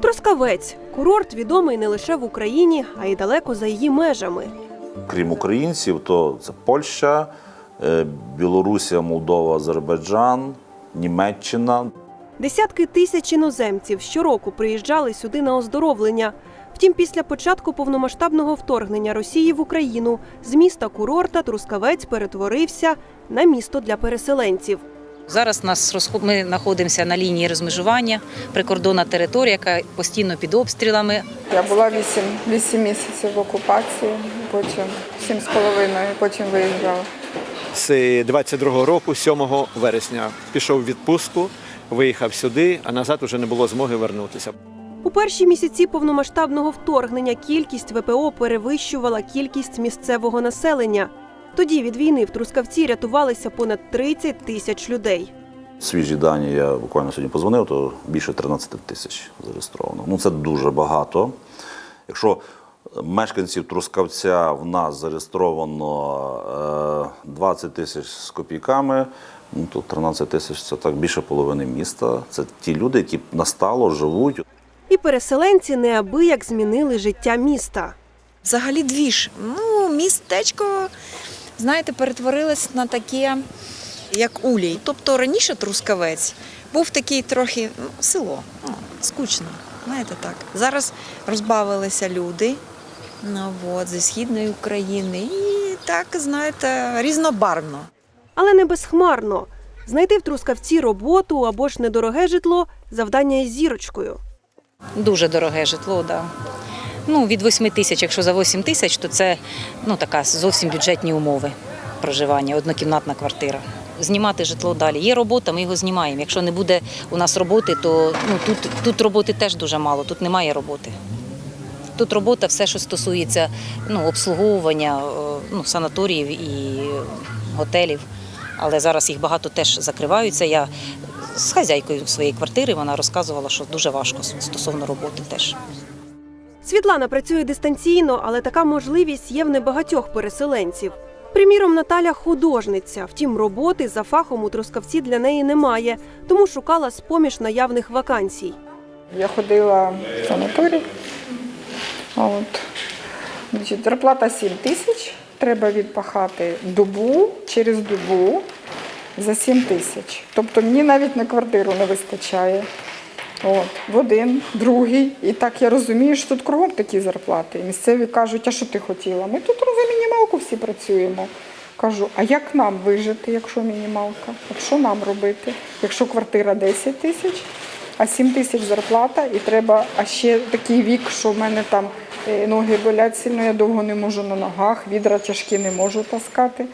Трускавець курорт відомий не лише в Україні, а й далеко за її межами. Крім українців, то це Польща, е, Білорусія, Молдова, Азербайджан, Німеччина. Десятки тисяч іноземців щороку приїжджали сюди на оздоровлення. Втім, після початку повномасштабного вторгнення Росії в Україну з міста курорта Трускавець перетворився на місто для переселенців. Зараз нас розход... ми знаходимося на лінії розмежування, прикордонна територія, яка постійно під обстрілами. Я була 8, 8 місяців в окупації, потім 7 з половиною, потім виїжджала. з 22-го року, 7 вересня, пішов в відпустку, виїхав сюди, а назад уже не було змоги вернутися. У перші місяці повномасштабного вторгнення кількість ВПО перевищувала кількість місцевого населення. Тоді від війни в Трускавці рятувалися понад 30 тисяч людей. Свіжі дані я буквально сьогодні позвонив, то більше 13 тисяч зареєстровано. Ну це дуже багато. Якщо мешканців Трускавця в нас зареєстровано е, 20 тисяч з копійками, ну то 13 тисяч це так більше половини міста. Це ті люди, які настало живуть. І переселенці неабияк змінили життя міста. Взагалі двіж. Ну, містечко, знаєте, перетворилось на таке, як улій. Тобто раніше Трускавець був такий трохи ну, село, ну, скучно, знаєте так. Зараз розбавилися люди ну, от, зі східної України і так, знаєте, різнобарвно. Але не безхмарно. Знайти в Трускавці роботу або ж недороге житло завдання із зірочкою. Дуже дороге житло, да. Ну, від 8 тисяч, якщо за 8 тисяч, то це ну, така зовсім бюджетні умови проживання, однокімнатна квартира. Знімати житло далі. Є робота, ми його знімаємо. Якщо не буде у нас роботи, то ну, тут, тут роботи теж дуже мало, тут немає роботи. Тут робота, все, що стосується ну, обслуговування е, ну, санаторіїв і готелів. Але зараз їх багато теж закриваються. Я з хазяйкою своєї квартири вона розказувала, що дуже важко стосовно роботи теж. Світлана працює дистанційно, але така можливість є в небагатьох переселенців. Приміром, Наталя художниця. Втім, роботи за фахом у Трускавці для неї немає, тому шукала з-поміж наявних вакансій. Я ходила в санаторій. От. Значить, зарплата 7 тисяч. Треба відпахати добу через добу за 7 тисяч. Тобто мені навіть на квартиру не вистачає. От, в один, другий. І так я розумію, що тут кругом такі зарплати. І місцеві кажуть, а що ти хотіла? Ми тут за мінімалку всі працюємо. Кажу, а як нам вижити, якщо мінімалка? От що нам робити? Якщо квартира 10 тисяч, а 7 тисяч зарплата, і треба, а ще такий вік, що в мене там е, ноги болять сильно, я довго не можу на ногах, відра тяжкі не можу таскати.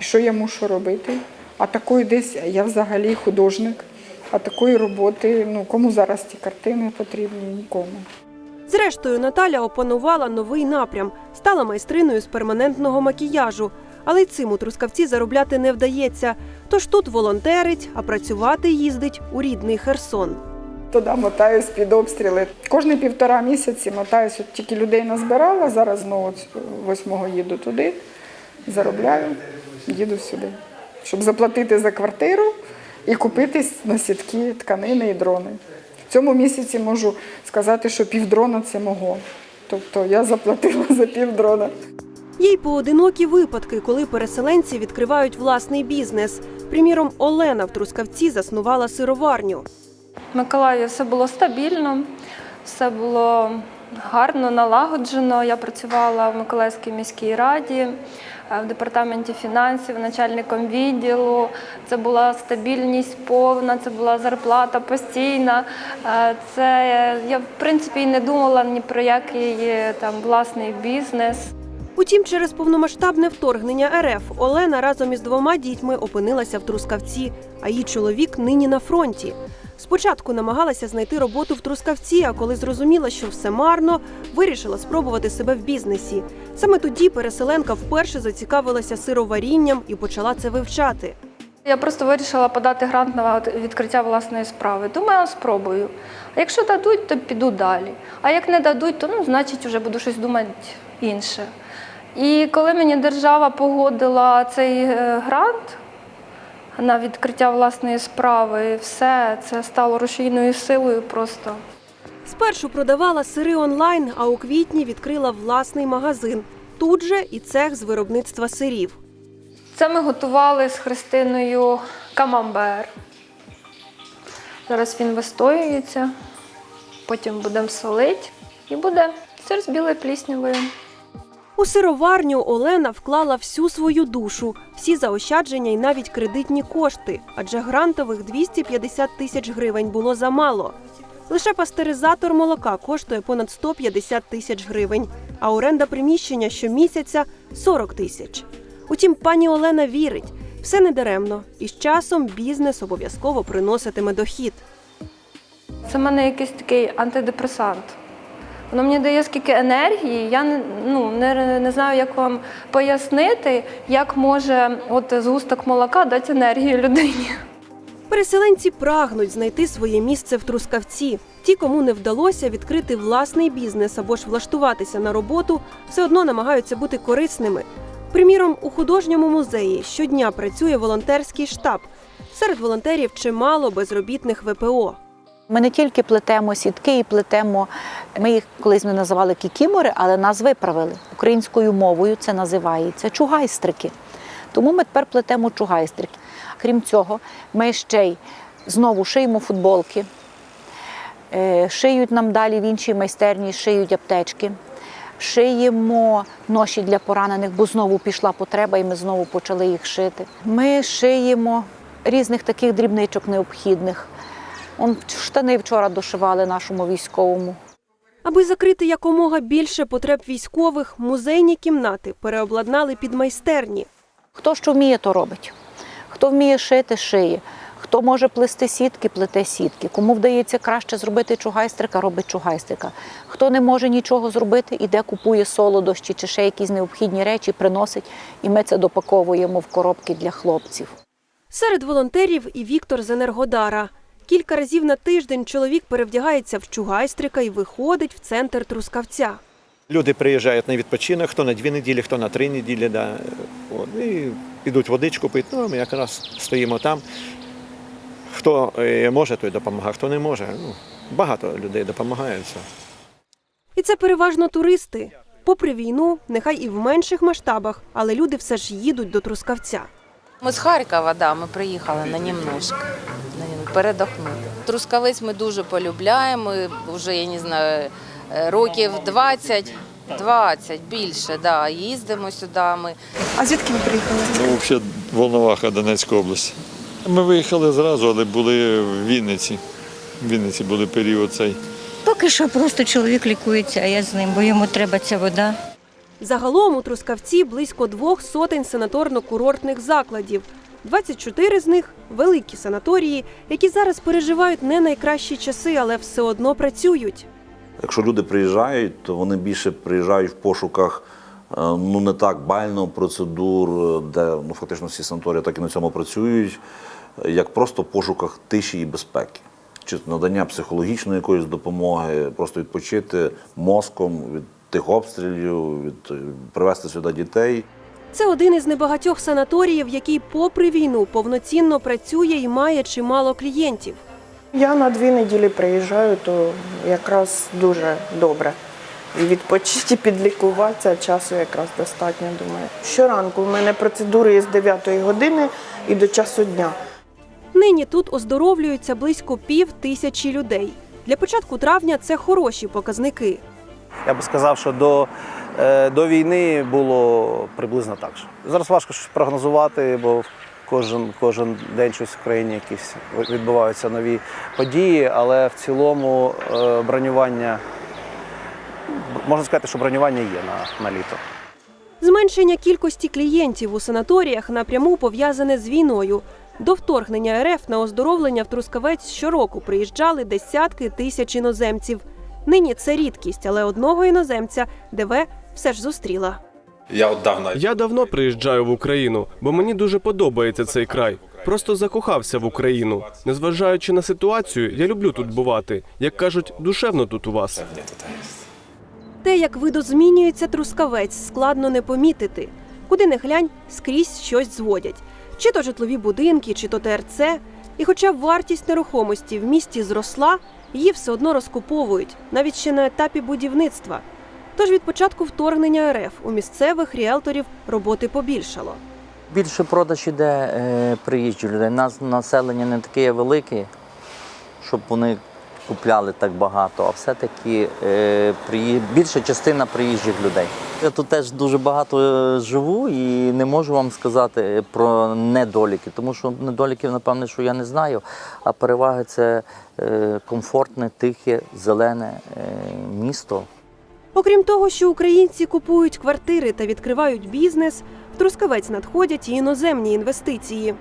І що я мушу робити? А такої десь я взагалі художник, а такої роботи, ну кому зараз ті картини потрібні? Нікому. Зрештою, Наталя опанувала новий напрям, стала майстриною з перманентного макіяжу. Але й цим у Трускавці заробляти не вдається. Тож тут волонтерить, а працювати їздить у рідний Херсон. Туди мотаюсь під обстріли. Кожні півтора місяці мотаюсь, от тільки людей назбирала, зараз знову восьмого їду туди, заробляю, їду сюди, щоб заплатити за квартиру і купити носітки, тканини і дрони. В цьому місяці можу сказати, що півдрона це мого. Тобто я заплатила за півдрона. Є й поодинокі випадки, коли переселенці відкривають власний бізнес. Приміром, Олена в Трускавці заснувала сироварню. В Миколаєві все було стабільно, все було гарно налагоджено. Я працювала в Миколаївській міській раді, е, в департаменті фінансів, начальником відділу. Це була стабільність повна, це була зарплата постійна. Е, Це я в принципі і не думала ні про який е, там власний бізнес. Утім, через повномасштабне вторгнення РФ Олена разом із двома дітьми опинилася в Трускавці, а її чоловік нині на фронті. Спочатку намагалася знайти роботу в Трускавці, а коли зрозуміла, що все марно, вирішила спробувати себе в бізнесі. Саме тоді переселенка вперше зацікавилася сироварінням і почала це вивчати. Я просто вирішила подати грант на відкриття власної справи. Думаю, спробую. А якщо дадуть, то піду далі. А як не дадуть, то ну, значить вже буду щось думати інше. І коли мені держава погодила цей е, грант на відкриття власної справи, І все це стало рушійною силою просто. Спершу продавала сири онлайн, а у квітні відкрила власний магазин. Тут же і цех з виробництва сирів. Це ми готували з Христиною камамбер. Зараз він вистоюється, потім будемо солити і буде сир з білою пліснявою. У сироварню Олена вклала всю свою душу, всі заощадження і навіть кредитні кошти, адже грантових 250 тисяч гривень було замало. Лише пастеризатор молока коштує понад 150 тисяч гривень, а оренда приміщення щомісяця 40 тисяч. Утім, пані Олена вірить, все недаремно, і з часом бізнес обов'язково приноситиме дохід. Це в мене якийсь такий антидепресант. Воно мені дає скільки енергії. Я ну, не, не знаю, як вам пояснити, як може от згусток молока дати енергію людині. Переселенці прагнуть знайти своє місце в Трускавці. Ті, кому не вдалося відкрити власний бізнес або ж влаштуватися на роботу, все одно намагаються бути корисними. Приміром, у художньому музеї щодня працює волонтерський штаб. Серед волонтерів чимало безробітних ВПО. Ми не тільки плетемо сітки і плетемо. Ми їх колись ми називали кікімори, але нас виправили. Українською мовою це називається чугайстрики. Тому ми тепер плетемо чугайстрики. Крім цього, ми ще й знову шиємо футболки, е, шиють нам далі в іншій майстерні, шиють аптечки, шиємо ноші для поранених, бо знову пішла потреба, і ми знову почали їх шити. Ми шиємо різних таких дрібничок необхідних. Он штани вчора дошивали нашому військовому. Аби закрити якомога більше потреб військових, музейні кімнати переобладнали під майстерні. Хто що вміє, то робить. Хто вміє шити, шиє. Хто може плести сітки, плете сітки. Кому вдається краще зробити чугайстрика, робить чугайстрика. Хто не може нічого зробити, іде купує солодощі чи ще якісь необхідні речі, приносить, і ми це допаковуємо в коробки для хлопців. Серед волонтерів і Віктор з Енергодара. Кілька разів на тиждень чоловік перевдягається в чугайстрика і виходить в центр Трускавця. Люди приїжджають на відпочинок, хто на дві неділі, хто на три неділі. Да. От, і йдуть водичку пити. Ну, а ми якраз стоїмо там. Хто е, може, той допомагає, хто не може. Ну, багато людей допомагаються. І це переважно туристи. Попри війну, нехай і в менших масштабах, але люди все ж їдуть до Трускавця. Ми з Харкова, да, ми приїхали на нем- передохнути. Трускавець ми дуже полюбляємо, вже, я не знаю, е, років 20, 20 більше, да, їздимо сюди. Ми А звідки ви приїхали? Ну, взагалі, Волноваха, Донецька область. Ми виїхали зразу, але були в Вінниці. В Вінниці були період цей. Поки що просто чоловік лікується, а я з ним, бо йому треба ця вода. Загалом у Трускавці близько двох сотень санаторно-курортних закладів. 24 з них великі санаторії, які зараз переживають не найкращі часи, але все одно працюють. Якщо люди приїжджають, то вони більше приїжджають в пошуках е, ну не так бально процедур, е, де ну фактично всі санаторії так і на цьому працюють, е, як просто в пошуках тиші і безпеки. Чи надання психологічної якоїсь допомоги, просто відпочити мозком від тих обстрілів, від привезти сюди дітей. Це один із небагатьох санаторіїв, який, попри війну, повноцінно працює і має чимало клієнтів. Я на дві неділі приїжджаю, то якраз дуже добре. І відпочити, підлікуватися часу якраз достатньо, думаю. Щоранку в мене процедури з 9 години і до часу дня. Нині тут оздоровлюються близько пів тисячі людей. Для початку травня це хороші показники. Я би сказав, що до, до війни було приблизно так же. Зараз важко прогнозувати, бо кожен, кожен день щось в країні якісь відбуваються нові події, але в цілому е, бронювання, можна сказати, що бронювання є на, на літо. Зменшення кількості клієнтів у санаторіях напряму пов'язане з війною. До вторгнення РФ на оздоровлення в Трускавець щороку приїжджали десятки тисяч іноземців. Нині це рідкість, але одного іноземця ДВ все ж зустріла. Я от давно Я давно приїжджаю в Україну, бо мені дуже подобається цей край. Просто закохався в Україну. Незважаючи на ситуацію, я люблю тут бувати. Як кажуть, душевно тут у вас. Те, як видозмінюється трускавець, складно не помітити. Куди не глянь, скрізь щось зводять. Чи то житлові будинки, чи то ТРЦ. І хоча вартість нерухомості в місті зросла, її все одно розкуповують, навіть ще на етапі будівництва. Тож від початку вторгнення РФ у місцевих ріелторів роботи побільшало. Більше продаж іде е, приїжджих людей. Нас населення не таке велике, щоб вони купляли так багато, а все-таки е, приї... більша частина приїжджих людей. Я тут теж дуже багато е, живу і не можу вам сказати про недоліки, тому що недоліків, напевне, що я не знаю. А переваги це е, комфортне, тихе, зелене е, місто. Окрім того, що українці купують квартири та відкривають бізнес, в Трускавець надходять і іноземні інвестиції.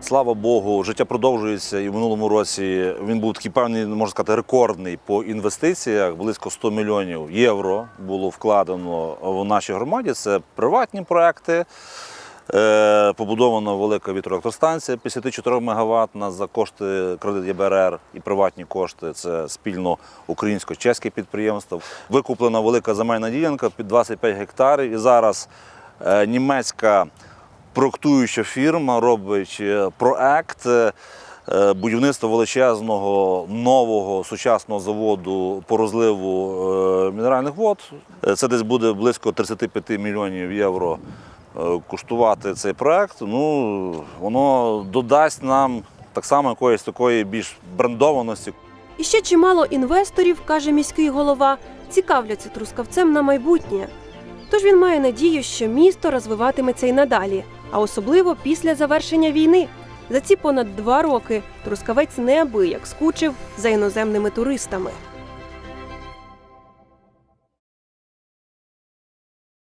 Слава Богу, життя продовжується, і в минулому році він був такий певний, можна сказати, рекордний по інвестиціях. Близько 100 мільйонів євро було вкладено в нашій громаді. Це приватні проекти. Е, Побудована велика вітроелектростанція 54 МВт за кошти кредит ЄБРР і приватні кошти. Це спільно українсько-чеське підприємство. Викуплена велика земельна ділянка під 25 гектарів. І зараз е, німецька проектуюча фірма робить е, проект будівництва величезного нового сучасного заводу по розливу мінеральних вод. Це десь буде близько 35 мільйонів євро е, коштувати цей проект. Ну, воно додасть нам так само якоїсь такої більш брендованості. І ще чимало інвесторів, каже міський голова, цікавляться трускавцем на майбутнє. Тож він має надію, що місто розвиватиметься й надалі, а особливо після завершення війни. За ці понад два роки трускавець неабияк скучив за іноземними туристами.